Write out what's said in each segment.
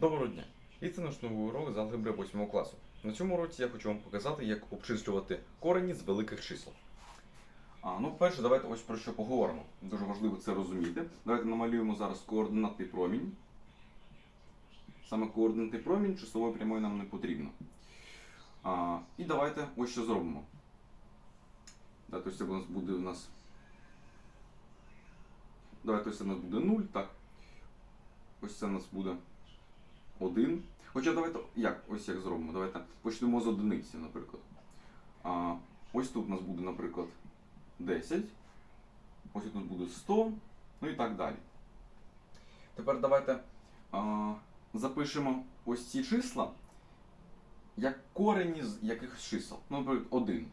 Доброго дня! І це наш новий урок з алгебри 8 класу. На цьому уроці я хочу вам показати, як обчислювати корені з великих чисел. А, ну, перше, давайте ось про що поговоримо. Дуже важливо це розуміти. Давайте намалюємо зараз координатний промінь. Саме координатний промінь числової прямої нам не потрібно. А, і давайте ось що зробимо. Давайте ось це у нас буде у нас. Давайте ось це у нас буде 0, так. Ось це у нас буде 1. Хоча давайте як? Ось як зробимо. Давайте почнемо з одиниці, наприклад. А, ось тут у нас буде, наприклад, 10. Ось тут у нас буде 100, ну і так далі. Тепер давайте а, запишемо ось ці числа як корені з якихось чисел. Ну, наприклад, 1.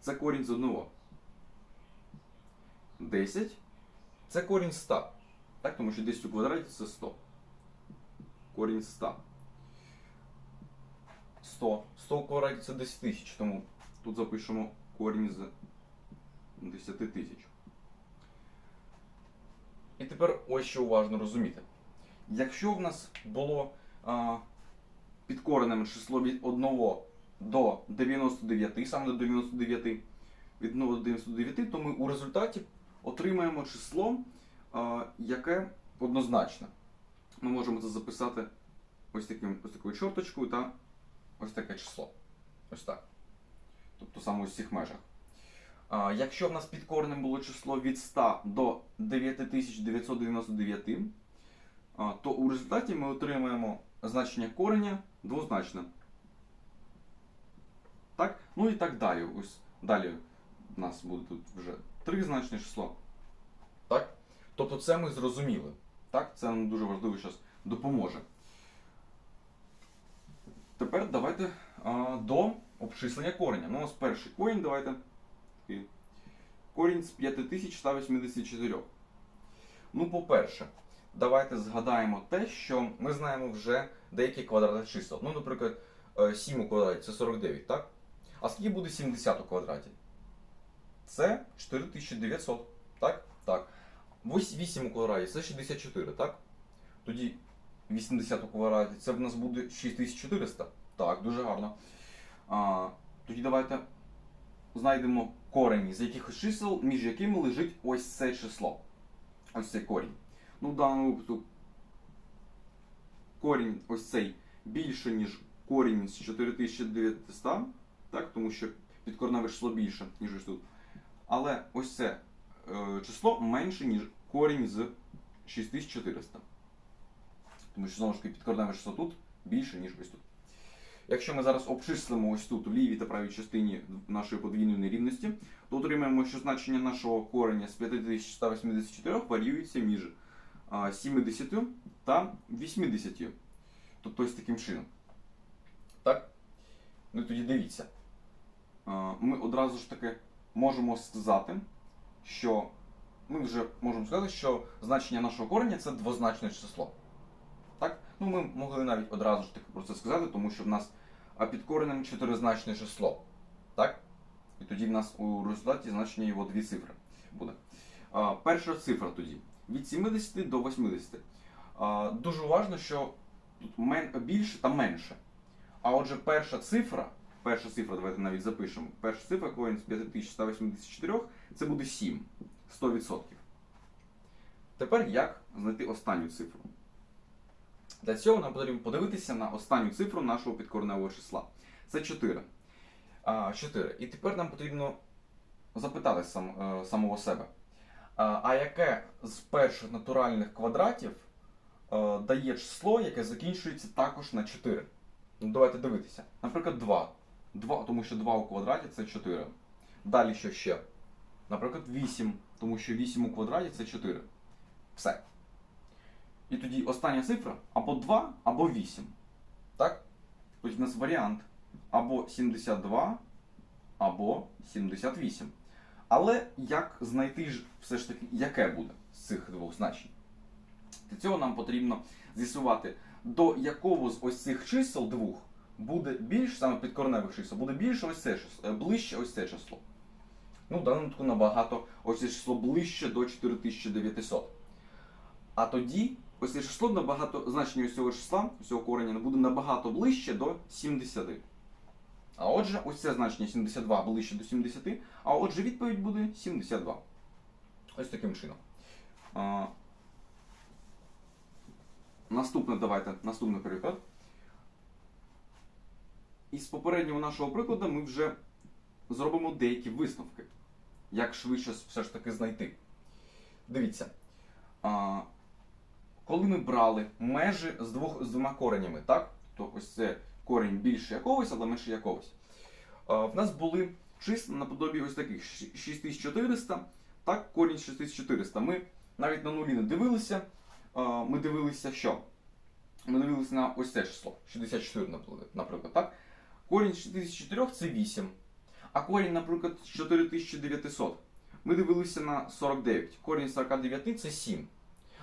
Це корінь з одного. 10 це корінь 100. Так, тому що 10 у квадраті це 100. Корінь 100. 100. 100 у квадраті це 10 тисяч, тому тут запишемо корінь з 10 тисяч. І тепер ось що уважно розуміти. Якщо в нас було а, під коренем число від 1 до 99, саме до 99, від 1 до 99, то ми у результаті отримаємо число, а, яке однозначне. Ми можемо це записати ось, таким, ось такою чорточкою та ось таке число. Ось так. Тобто саме ось в цих межах. А, якщо в нас під коренем було число від 100 до 9999, а, то у результаті ми отримаємо значення кореня двозначне. Так? Ну і так далі. Ось далі у нас буде тут вже тризначне число. Так? Тобто це ми зрозуміли. Так? Це нам дуже важливо зараз допоможе. Тепер давайте а, до обчислення кореня. Ну, у нас перший корінь, давайте. Корінь з 5184. Ну, по-перше, давайте згадаємо те, що ми знаємо вже деякі квадрати чисел. Ну, наприклад, е, 7 у квадраті це 49, так? А скільки буде 70 у квадраті? Це 4900, так? Так. 8 у квадраті це 64, так? Тоді 80 у квадраті це в нас буде 6400. Так, дуже гарно. А, тоді давайте знайдемо корені з якихось чисел, між якими лежить ось це число. Ось цей корінь. Ну, в даному випадку корінь ось цей більше, ніж корінь з 4900, так, тому що підкорневе число більше, ніж ось тут. Але ось це е, число менше, ніж корінь з 6400. Тому що знову ж таки підкорневе число тут більше, ніж ось тут. Якщо ми зараз обчислимо ось тут у лівій та правій частині нашої подвійної нерівності, то отримаємо, що значення нашого кореня з 5184 варіюється між 70 та 80. Тобто ось таким чином. Так? Ну і тоді дивіться. Ми одразу ж таки можемо сказати, що ми вже можемо сказати, що значення нашого кореня це двозначне число. Так? Ну, ми могли навіть одразу ж таки про це сказати, тому що в нас під коренем чотиризначне число. Так? І тоді в нас у результаті значення його дві цифри буде. А, перша цифра тоді від 70 до 80. А, дуже важливо, що тут мен, більше та менше. А отже, перша цифра, перша цифра, давайте навіть запишемо. Перша цифра корінь з 5184 це буде 7. 100%. Тепер як знайти останню цифру? Для цього нам потрібно подивитися на останню цифру нашого підкореневого числа. Це 4. 4. І тепер нам потрібно запитати сам, е, самого себе. А, яке з перших натуральних квадратів е, дає число, яке закінчується також на 4? Ну, давайте дивитися. Наприклад, 2. 2, тому що 2 у квадраті це 4. Далі що ще? Наприклад, 8, тому що 8 у квадраті це 4. Все. І тоді остання цифра або 2, або 8. Так? Тобто у нас варіант або 72, або 78. Але як знайти ж все ж таки, яке буде з цих двох значень? Для цього нам потрібно з'ясувати, до якого з ось цих чисел двох буде більше, саме підкореневих чисел, буде більше ось це число, е, ближче ось це число. Ну, в даному випадку набагато ось це число ближче до 4900. А тоді ось це число набагато, значення ось цього числа, ось цього кореня буде набагато ближче до 70. А отже, ось це значення 72 ближче до 70, а отже відповідь буде 72. Ось таким чином. А, наступне, давайте, наступний приклад. Із попереднього нашого прикладу ми вже зробимо деякі висновки. Як швидше все ж таки знайти. Дивіться. А, коли ми брали межі з, двох, з двома коренями, так? То ось це корінь більше якогось, але менше якогось. А, в нас були числа наподобі ось таких 6400, так, корінь 6400. Ми навіть на нулі не дивилися. А, ми дивилися що? Ми дивилися на ось це число, 64, наприклад, так? Корінь 64 це 8. А корінь, наприклад, 4900. Ми дивилися на 49. Корінь 49 це 7.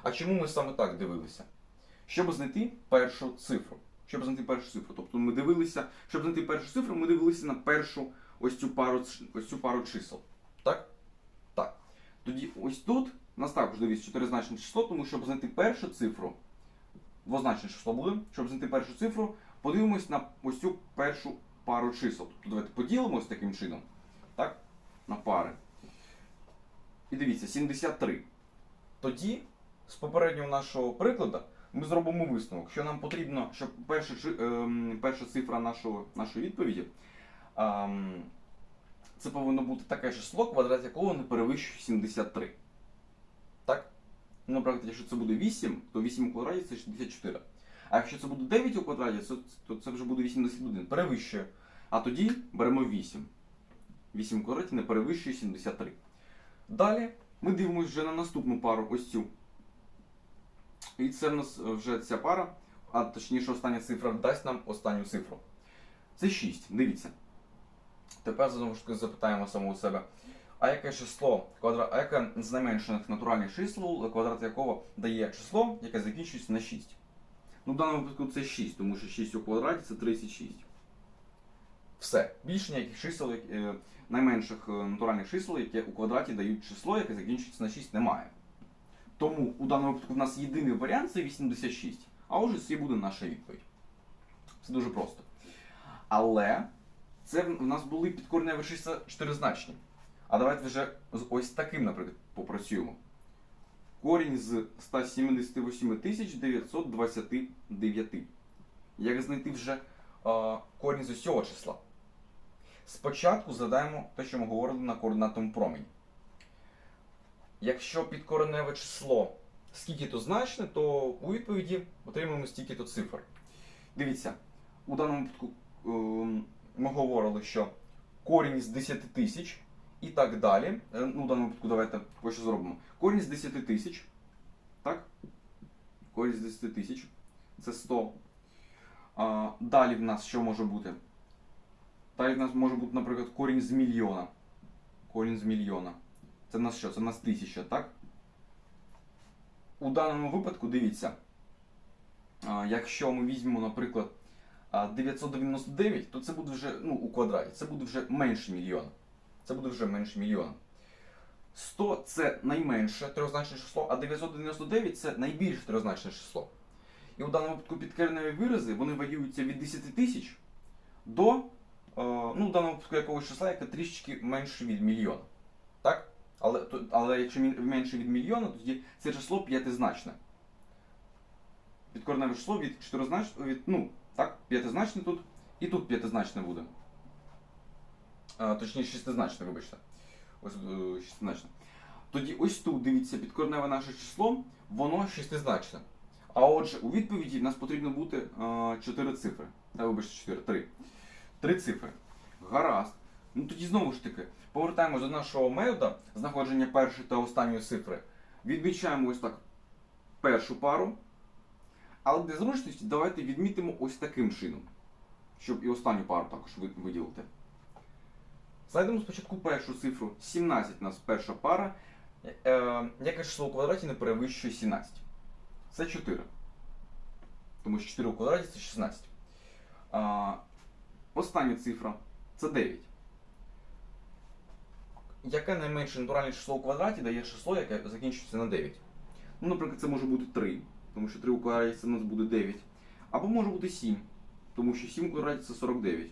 А чому ми саме так дивилися? Щоб знайти першу цифру. Щоб знайти першу цифру. Тобто ми дивилися, щоб знайти першу цифру, ми дивилися на першу ось цю пару, ось цю пару чисел. Так? Так. Тоді ось тут нас також дивіться чотиризначне число, тому щоб знайти першу цифру, двозначне число буде, щоб знайти першу цифру, подивимось на ось цю першу пару чисел. Тобто давайте поділимо ось таким чином. Так? На пари. І дивіться, 73. Тоді, з попереднього нашого прикладу, ми зробимо висновок, що нам потрібно, щоб перша, ем, перша цифра нашого, нашої відповіді. ем, це повинно бути таке число, квадрат якого не перевищує 73. Так? Ну, наприклад, якщо це буде 8, то 8 у квадраті це 64. А якщо це буде 9 у квадраті, то, це вже буде 81. Перевищує. А тоді беремо 8. 8 у квадраті не перевищує 73. Далі ми дивимося вже на наступну пару, ось цю. І це в нас вже ця пара, а точніше остання цифра дасть нам останню цифру. Це 6. Дивіться. Тепер знову ж таки запитаємо самого себе. А яке число, квадра... а яке з найменших натуральних чисел, квадрат якого дає число, яке закінчується на 6? Ну, в даному випадку це 6, тому що 6 у квадраті це 36. Все. Більше ніяких чисел, е, найменших е, натуральних чисел, які у квадраті дають число, яке закінчується на 6, немає. Тому у даному випадку в нас єдиний варіант це 86. А отже, це буде наша відповідь. Це дуже просто. Але це в нас були підкореневі числа чотиризначні. А давайте вже з ось таким, наприклад, попрацюємо. Корінь з 178 929. Як знайти вже е, корінь з ось цього числа? Спочатку задаємо те, що ми говорили на координатному промені. Якщо підкореневе число скільки то значне, то у відповіді отримаємо стільки то цифр. Дивіться, у даному випадку ем, ми говорили, що корінь з 10 тисяч і так далі. Е, Ну, в даному випадку давайте ось зробимо. Корінь з 10 тисяч. Так? Корінь з 10 тисяч. Це 100. А, далі в нас що може бути? Далі в нас може бути, наприклад, корінь з мільйона. Корінь з мільйона. Це нас що? Це нас тисяча, так? У даному випадку, дивіться, якщо ми візьмемо, наприклад, 999, то це буде вже ну, у квадраті, це буде вже менше мільйона. Це буде вже менше мільйона. 100 це найменше трьохзначне число, а 999 це найбільше трьохзначне число. І у даному випадку підкореневі вирази вони варіюються від 10 тисяч до, е, ну, в даному випадку якогось числа, яке трішечки менше від мільйона. Так? Але, але якщо менше від мільйона, тоді це число п'ятизначне. Підкореневе число від чотиризначне, від, ну, так, п'ятизначне тут, і тут п'ятизначне буде. А, точніше, шестизначне, вибачте. Ось е, шестизначне. Тоді ось тут, дивіться, підкореневе наше число, воно шестизначне. А отже, у відповіді в нас потрібно бути е, 4 цифри. Та вибачте, 4, 3. Три цифри. Гаразд. Ну тоді знову ж таки, повертаємось до нашого метода знаходження першої та останньої цифри. Відмічаємо ось так першу пару. Але для зручності давайте відмітимо ось таким чином, щоб і останню пару також виділити. Знайдемо спочатку першу цифру. 17 у нас перша пара. Е, яке число у квадраті не перевищує 17? Це 4. Тому що 4 у квадраті це 16. А, остання цифра це 9. Яке найменше натуральне число у квадраті дає число, яке закінчується на 9? Ну, наприклад, це може бути 3. тому що 3 у квадраті це у нас буде 9. Або може бути 7, тому що 7 у квадраті це 49.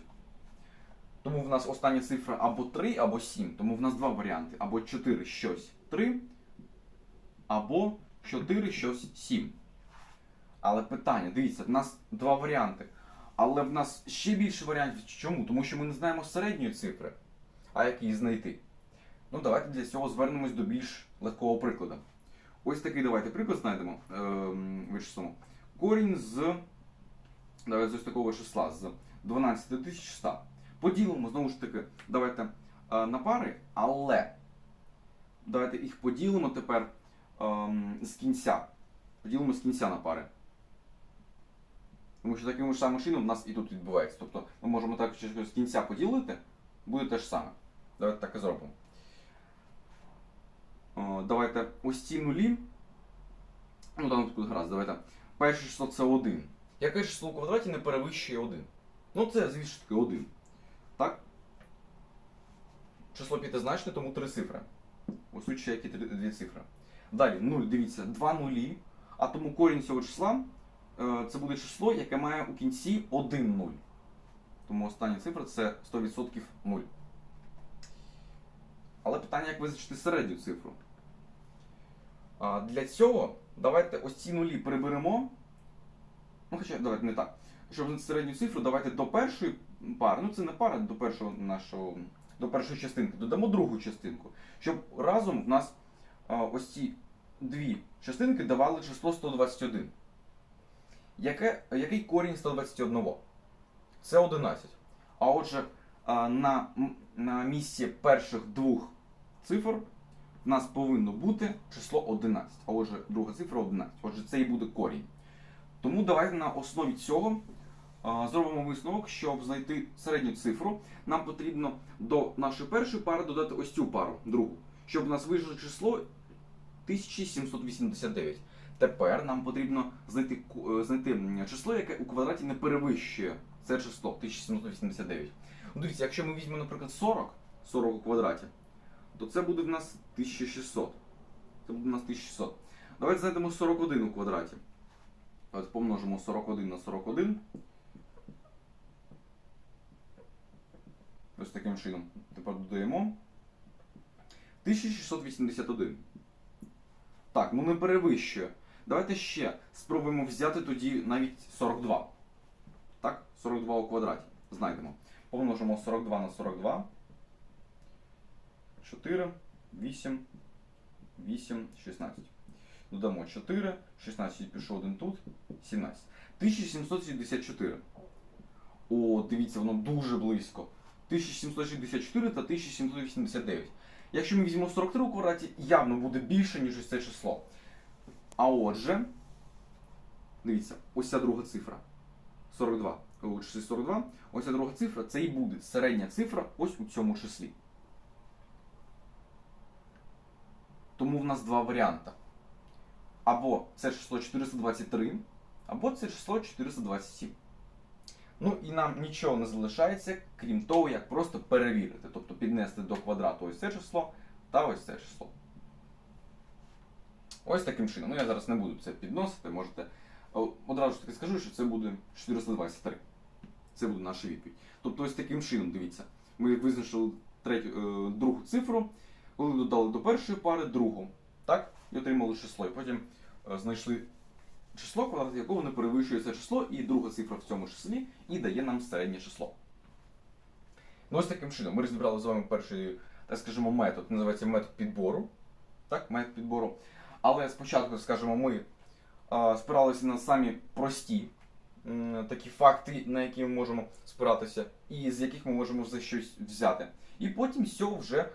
Тому в нас остання цифра або 3, або 7. Тому в нас два варіанти. Або 4 щось 3, або 4 щось 7. Але питання, дивіться, в нас два варіанти. Але в нас ще більше варіантів. Чому? Тому що ми не знаємо середньої цифри. А як її знайти? Ну, давайте для цього звернемось до більш легкого прикладу. Ось такий давайте приклад знайдемо. Ем, вичислимо. Корінь з. Давайте з ось такого числа з 12100. Поділимо знову ж таки, давайте е, на пари, але давайте їх поділимо тепер ем, з кінця. Поділимо з кінця на пари. Тому що таким ж самим чином в нас і тут відбувається. Тобто ми можемо так з кінця поділити, буде те ж саме. Давайте так і зробимо. О, давайте ось ці нулі. Ну, там тут гаразд, давайте. Перше число це 1. Яке число у квадраті не перевищує 1? Ну, це, звісно таки, 1. Число п'ятизначне, тому три цифри. Ось тут які дві цифри. Далі, 0, дивіться, 2 нулі. А тому корінь цього числа е, це буде число, яке має у кінці 1 0. Тому остання цифра це 100% 0. Але питання, як визначити середню цифру. Для цього давайте ось ці нулі приберемо. Ну, хоча давайте не так. Щоб знайти середню цифру, давайте до першої пари, ну це не пара, до першого нашого, до першої частинки, додамо другу частинку. Щоб разом в нас ось ці дві частинки давали число 121. Яке, який корінь 121? Це 11. А отже, на, на місці перших двох цифр в нас повинно бути число 11. А отже, друга цифра 11. Отже, це і буде корінь. Тому давайте на основі цього зробимо висновок, щоб знайти середню цифру. Нам потрібно до нашої першої пари додати ось цю пару, другу, щоб у нас вийшло число 1789. Тепер нам потрібно знайти, е, знайти число, яке у квадраті не перевищує це число 1789. Ну, дивіться, якщо ми візьмемо, наприклад, 40, 40 у квадраті, то це буде в нас 1600. Це буде в нас 1600. Давайте знайдемо 41 у квадраті. Давайте помножимо 41 на 41. Ось таким чином. Тепер додаємо. 1681. Так, ну не перевищує. Давайте ще спробуємо взяти тоді навіть 42. Так, 42 у квадраті. Знайдемо. Помножимо 42 на 42. 4, 8, 8, 16. Додамо 4, 16 пішов один тут, 17. 1774. О, дивіться, воно дуже близько. 1764 та 1789. Якщо ми візьмемо 43 у квадраті, явно буде більше, ніж ось це число. А отже, дивіться, ось ця друга цифра. 42. У числі 42. Ось ця друга цифра, це і буде середня цифра ось у цьому числі. Тому в нас два варіанти. Або це число 423, або це число 427. Ну і нам нічого не залишається, крім того, як просто перевірити. Тобто піднести до квадрату ось це число та ось це число. Ось таким чином. Ну я зараз не буду це підносити, можете. Одразу ж таки скажу, що це буде 423. Це буде наша відповідь. Тобто ось таким чином, дивіться, ми визначили третю, е, другу цифру, коли додали до першої пари другу, так? І отримали число. І потім е, знайшли число, квадрат якого не перевищує це число, і друга цифра в цьому числі, і дає нам середнє число. Ну ось таким чином. Ми розібрали з вами перший, так скажімо, метод, називається метод підбору. Так, метод підбору. Але спочатку, скажімо, ми спиралися на самі прості такі факти, на які ми можемо спиратися, і з яких ми можемо за щось взяти. І потім з цього вже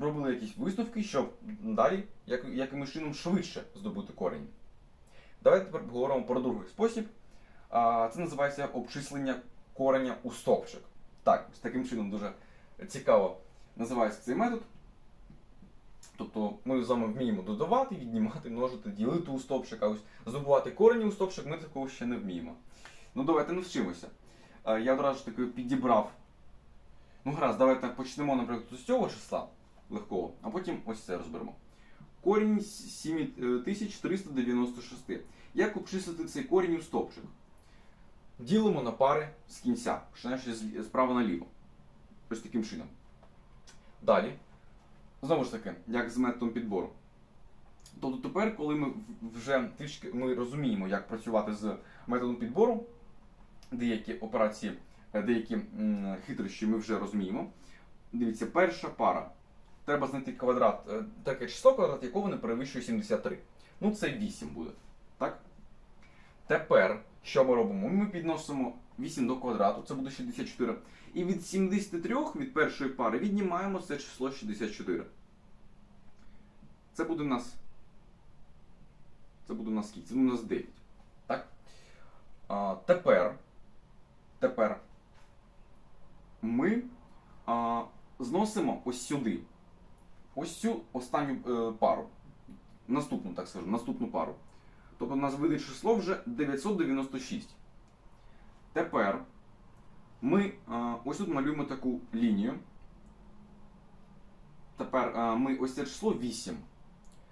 робили якісь висновки, щоб далі як, якимось чином швидше здобути корінь. Давайте тепер поговоримо про другий спосіб. Це називається обчислення кореня у стовпчик. Так, з таким чином дуже цікаво називається цей метод. Тобто ми з вами вміємо додавати, віднімати, множити, ділити у стовпчик, а ось здобувати корені у стовпчик ми такого ще не вміємо. Ну давайте навчимося. Я одразу таки підібрав. Ну гаразд, давайте почнемо, наприклад, з цього числа легкого, а потім ось це розберемо. Корінь 7396. Як обчислити цей корінь у стопчик? Ділимо на пари з кінця, починаючи з- справа наліво. Ось таким чином. Далі. Знову ж таки, як з методом підбору. Тобто тепер, коли ми вже трішки ми розуміємо, як працювати з методом підбору, деякі операції, е, деякі хитрощі ми вже розуміємо. Дивіться, перша пара. Треба знайти квадрат, е, таке число, квадрат якого не перевищує 73. Ну, це 8 буде. Так? Тепер, що ми робимо? Ми підносимо 8 до квадрату, це буде 64. І від 73 від першої пари віднімаємо це число 64. Це буде у нас. Це буде у нас скільки? Це буде у нас 9. Так? А, тепер. Тепер ми а, зносимо ось сюди. Ось цю останню е, пару. Наступну, так скажу, наступну пару. Тобто у нас вийде число вже 996. Тепер ми а, ось тут малюємо таку лінію. Тепер а, ми ось це число 8.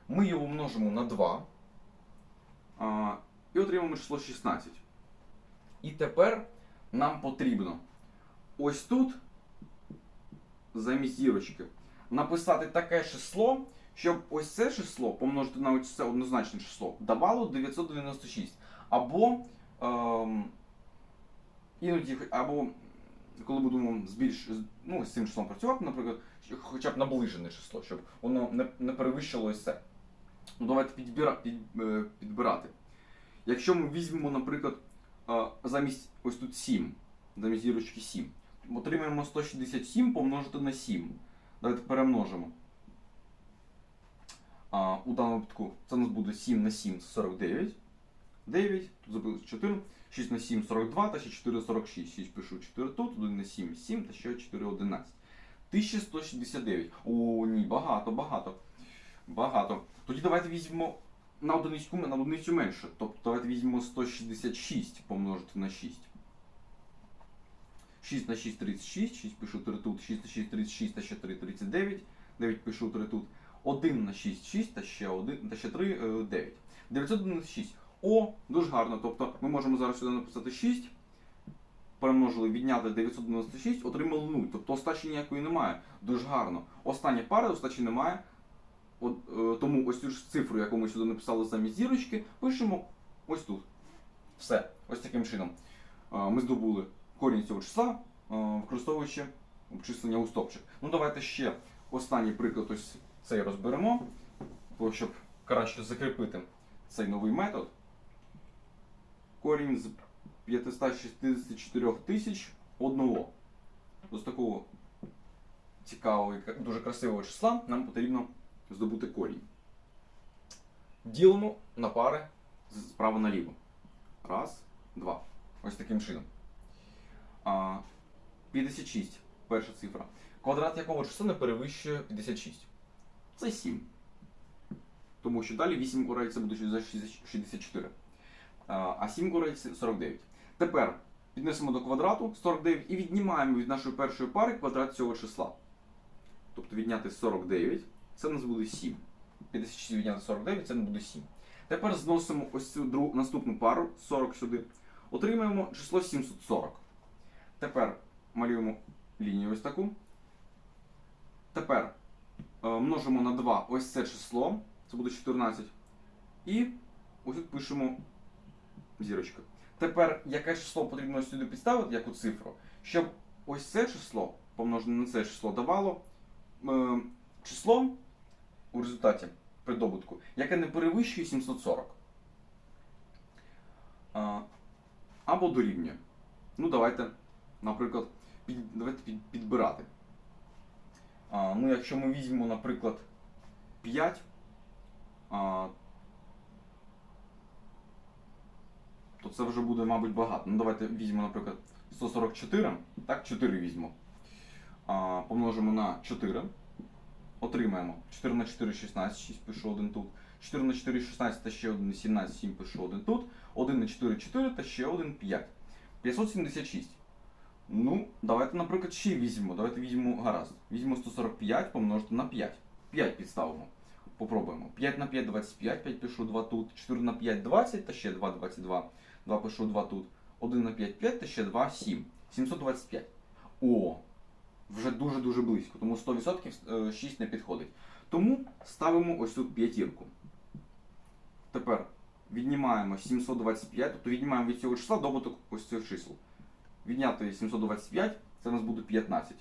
Ми його множимо на 2. А, і отримаємо число 16. І тепер нам потрібно ось тут, замість зірочки, написати таке число, щоб ось це число помножити на ось це однозначне число давало 996. Або ем, іноді, або коли будемо збільш, ну, з цим числом працювати, наприклад, хоча б наближене число, щоб воно не, не перевищило ось це. Ну, давайте підбира, під, е, підбирати. Якщо ми візьмемо, наприклад, е, замість ось тут 7, замість зірочки 7, отримаємо 167 помножити на 7. Давайте перемножимо. А, у даному випадку це у нас буде 7 на 7 49. 9, тут забили 4, 6 на 7 42, та ще 4 46. 6 пишу 4 тут, 1 на 7 7, та ще 4 11. 1169. О, ні, багато, багато. Багато. Тоді давайте візьмемо на одиницю, на одиницю менше. Тобто давайте візьмемо 166 помножити на 6. 6 на 6 36, 6 пишу 3 тут, 6 на 6 36, та ще 3 39, 9 пишу 3 тут, 1 на 6 6, та ще 1, та ще 3 е, 9. 996. О, дуже гарно. Тобто ми можемо зараз сюди написати 6, перемножили, відняти 996, отримали 0. Тобто остачі ніякої немає. Дуже гарно. Остання пара, остачі немає. От, е, тому ось цю ж цифру, яку ми сюди написали замість зірочки, пишемо ось тут. Все. Ось таким чином. Е, ми здобули корінь цього числа, е, використовуючи обчислення у стопчик. Ну давайте ще останній приклад ось цей розберемо, щоб краще закріпити цей новий метод. Корінь з 564 тисяч одного. З такого цікавого і дуже красивого числа нам потрібно здобути корінь. Ділимо на пари справа наліво. Раз, два. Ось таким чином. А, 56. Перша цифра. Квадрат якого числа не перевищує 56. Це 7. Тому що далі 8 корей це буде 64. А а 7 корей це 49. Тепер піднесемо до квадрату 49 і віднімаємо від нашої першої пари квадрат цього числа. Тобто відняти 49, це у нас буде 7. 56 відняти 49, це не буде 7. Тепер зносимо ось цю другу, наступну пару 40 сюди. Отримаємо число 740. Тепер малюємо лінію ось таку. Тепер е, множимо на 2 ось це число, це буде 14. І ось тут пишемо зірочка. Тепер яке число потрібно сюди підставити, яку цифру, щоб ось це число помножене на це число давало е, число у результаті при добутку, яке не перевищує 740. Або дорівнює. Ну, давайте, наприклад, під, давайте під, підбирати. А, ну, якщо ми візьмемо, наприклад, 5, а, то це вже буде, мабуть, багато. Ну, давайте візьмемо, наприклад, 144, так, 4 візьмемо. А, помножимо на 4. Отримаємо 4 на 4 16, 6 пишу 1 тут. 4 на 4 16 та ще 1 17, 7 пишу 1 тут. 1 на 4 4 та ще 1 5. 576. Ну, давайте, наприклад, ще візьмемо. Давайте візьмемо гаразд. Візьмемо 145 помножити на 5. 5 підставимо. попробуємо. 5 на 5 25, 5 пишу 2 тут, 4 на 5 20 та ще 2 22. 2 пишу 2 тут. 1 на 5 5 та ще 2 7. 725. О! Вже дуже-дуже близько, тому 100% е, 6 не підходить. Тому ставимо ось тут п'ятірку. Тепер віднімаємо 725, тобто віднімаємо від цього числа добуток ось цих чисел. Відняти 725, це у нас буде 15.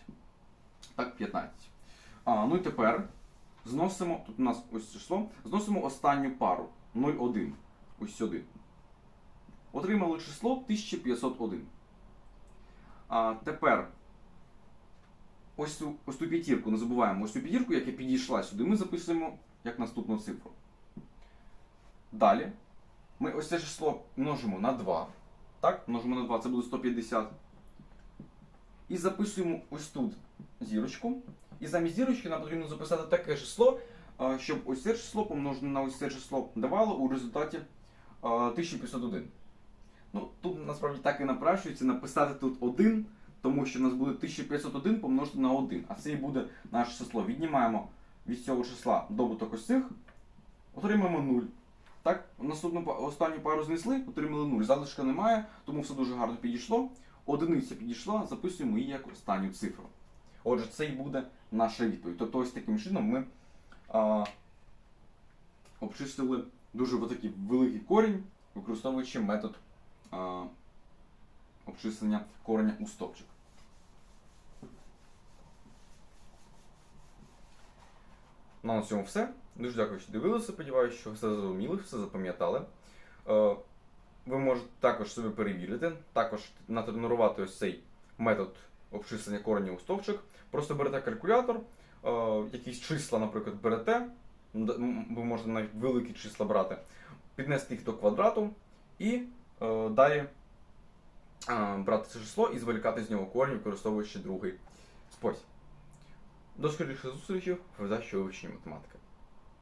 Так, 15. А, ну і тепер зносимо, тут у нас ось число, зносимо останню пару 0,1. Ось сюди. Отримали число 1501. А тепер ось цю, ось ту п'ятірку, не забуваємо, ось цю п'ятірку, яка підійшла сюди, ми записуємо як наступну цифру. Далі ми ось це число множимо на 2. Так, множимо на 2, це буде 150. І записуємо ось тут зірочку. І замість зірочки нам потрібно записати таке число, щоб ось це число помножене на ось це число давало у результаті 1501. Ну, тут насправді так і напрашується написати тут 1, тому що у нас буде 1501 помножити на 1, а це і буде наше число. Віднімаємо від цього числа добуток ось цих, отримаємо 0. Так, наступну останню пару знесли, отримали 0. Залишка немає, тому все дуже гарно підійшло. Одиниця підійшла, записуємо її як останню цифру. Отже, це і буде наша відповідь. Тобто ось таким чином ми а, обчистили дуже такий великий корінь, використовуючи метод а, обчислення кореня у стопчик. На цьому все. Дуже дякую, що дивилися. Сподіваюся, що все зрозуміли, все запам'ятали. Е, Ви можете також себе перевірити, також натренувати ось цей метод обчислення коренів у стовпчик. Просто берете калькулятор, е, якісь числа, наприклад, берете. Ви можете навіть великі числа брати, піднести їх до квадрату і е, далі брати це число і зволікати з нього корінь, використовуючи другий спосіб. До скоріших зустрічей в задачі вивчення математики.